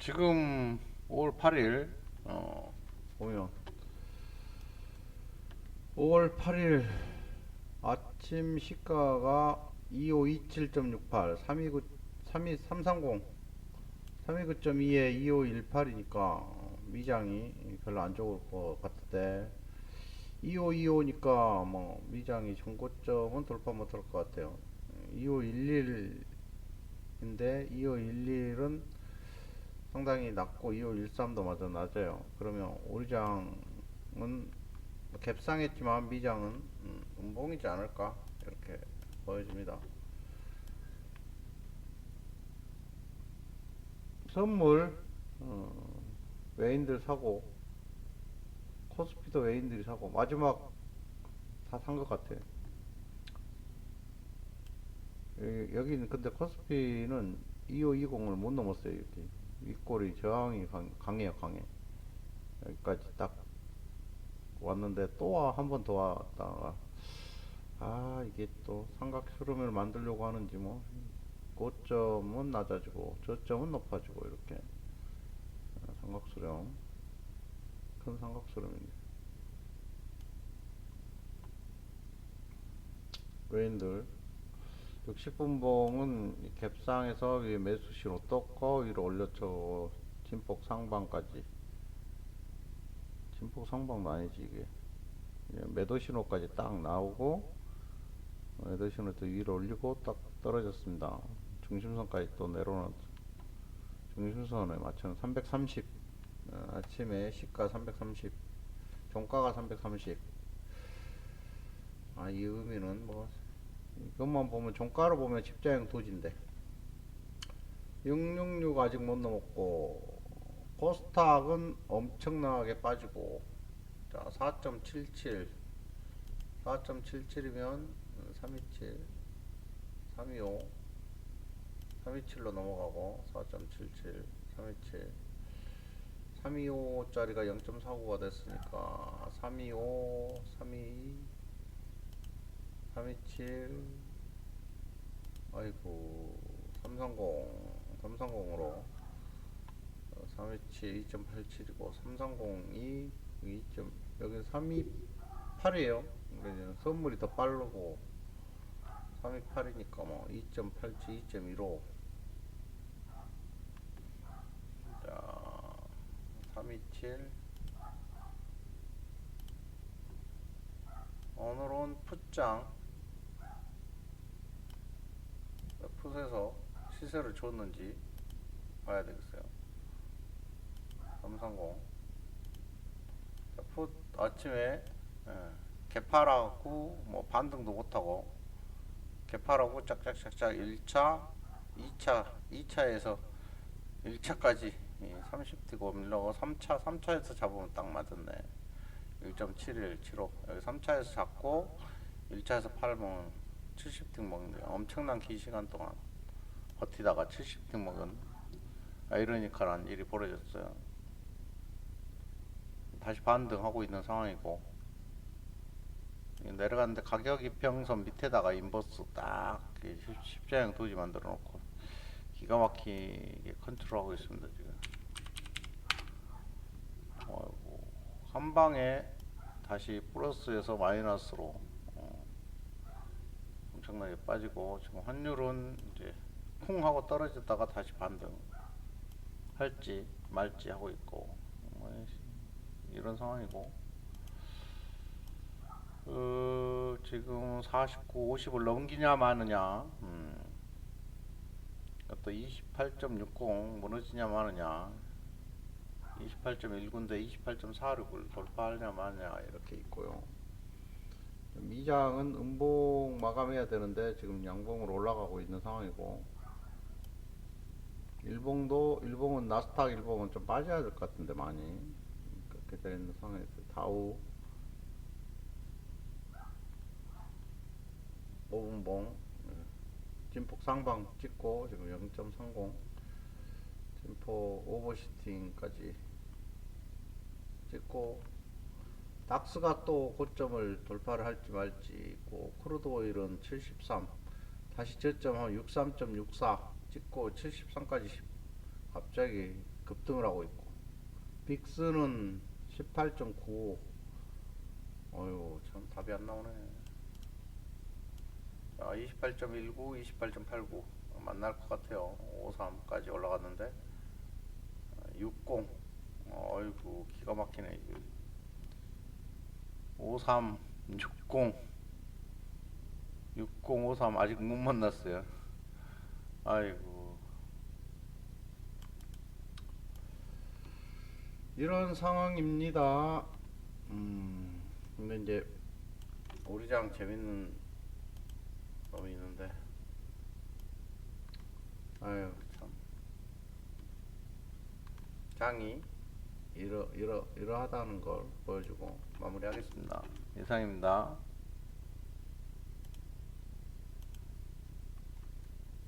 지금 5월 8일 어, 보면 5월 8일 아침 시가가 2527.68 329 32 330 329.2에 2518이니까 미장이 별로 안 좋을 것 같은데 2525니까 뭐 미장이 전고점은 돌파 못할 것 같아요. 2511인데 2511은 상당히 낮고 2513도 맞아 낮아요 그러면 오리장은 갭상했지만 미장은 음, 음봉이지 않을까 이렇게 보여집니다 선물 어, 외인들 사고 코스피도 외인들이 사고 마지막 다 산 것 같아. 여기, 여기는 근데 코스피는 2520을 못 넘었어요. 여기 윗골이 저항이 강, 강해요, 강해. 여기까지 딱 왔는데 또한번 더 왔다가. 아 이게 또 삼각수렴을 만들려고 하는지 뭐. 고점은 낮아지고 저점은 높아지고 이렇게. 아, 삼각수렴. 큰 삼각수렴입니다. 외인들 60분봉은 갭상에서 위에 매수 신호 떴고 위로 올렸죠. 진폭 상방까지. 진폭 상방도 아니지 이게. 이제 매도 신호까지 딱 나오고 매도 신호 또 위로 올리고 딱 떨어졌습니다. 중심선까지 또 내려놓. 중심선에 맞춰는 330. 어, 아침에 시가 330. 종가가 330. 아, 이 의미는 뭐 이것만 보면 종가로 보면 십자형 도지인데. 666 아직 못 넘었고 코스닥은 엄청나게 빠지고 자 4.77 4.77이면 327 325 327로 넘어가고 4.77 327 325짜리가 0.49가 됐으니까 325 322 327 아이고 330 330으로. 327 2.87이고 330이 2. 여기 328이에요. 그러니까 선물이 더 빠르고 328이니까 뭐 2.87 2.15 자 327 오늘은 풋장 풋에서 시세를 줬는지 봐야 되겠어요. 330. 자, 풋 아침에 예, 개파라고 뭐 반등도 못하고 개파라고 짝짝짝짝 1차, 2차, 2차에서 1차까지 30티고 밀려고 3차, 3차에서 잡으면 딱 맞았네. 1.71, 75 여기 3차에서 잡고 1차에서 팔면 70등 먹는 엄청난 긴 시간 동안 버티다가 70등 먹은 아이러니컬한 일이 벌어졌어요. 다시 반등하고 있는 상황이고 내려갔는데 가격 이평선 밑에다가 인버스 딱 십- 십자형 도지 만들어 놓고 기가 막히게 컨트롤하고 있습니다 지금. 한 방에 다시 플러스에서 마이너스로 어, 엄청나게 빠지고 지금 환율은 이제 쿵 하고 떨어졌다가 다시 반등 할지 말지 하고 있고 뭐 이런 상황이고 어, 지금 49, 50을 넘기냐 마느냐 음, 또 28.60 무너지냐 마느냐 28.19인데 28.46을 돌파하냐 마냐 이렇게 있고요. 미장은 음봉 마감해야 되는데 지금 양봉으로 올라가고 있는 상황이고 일봉도 일봉은 나스닥 일봉은 좀 빠져야 될 것 같은데 많이. 그렇게 되어 있는 상황에서 다우. 5분봉. 진폭 상방 찍고 지금 0.30 진폭 오버시팅까지 찍고 닥스가 또 고점을 돌파를 할지 말지 있고 크루드 오일은 73 다시 저점 한63.64 찍고 73까지 갑자기 급등을 하고 있고. 빅스는 18.95 어휴 참 답이 안 나오네. 자28.19 28.89 만날 것 같아요. 53까지 올라갔는데. 60 어이구 기가 막히네 53 60 6053 아직 못 만났어요. 아이고. 이런 상황입니다. 음 근데 이제 우리 장 재밌는 놈이 있는데. 아유 참. 장이 이러 이러 이러하다는 걸 보여주고 마무리하겠습니다. 이상입니다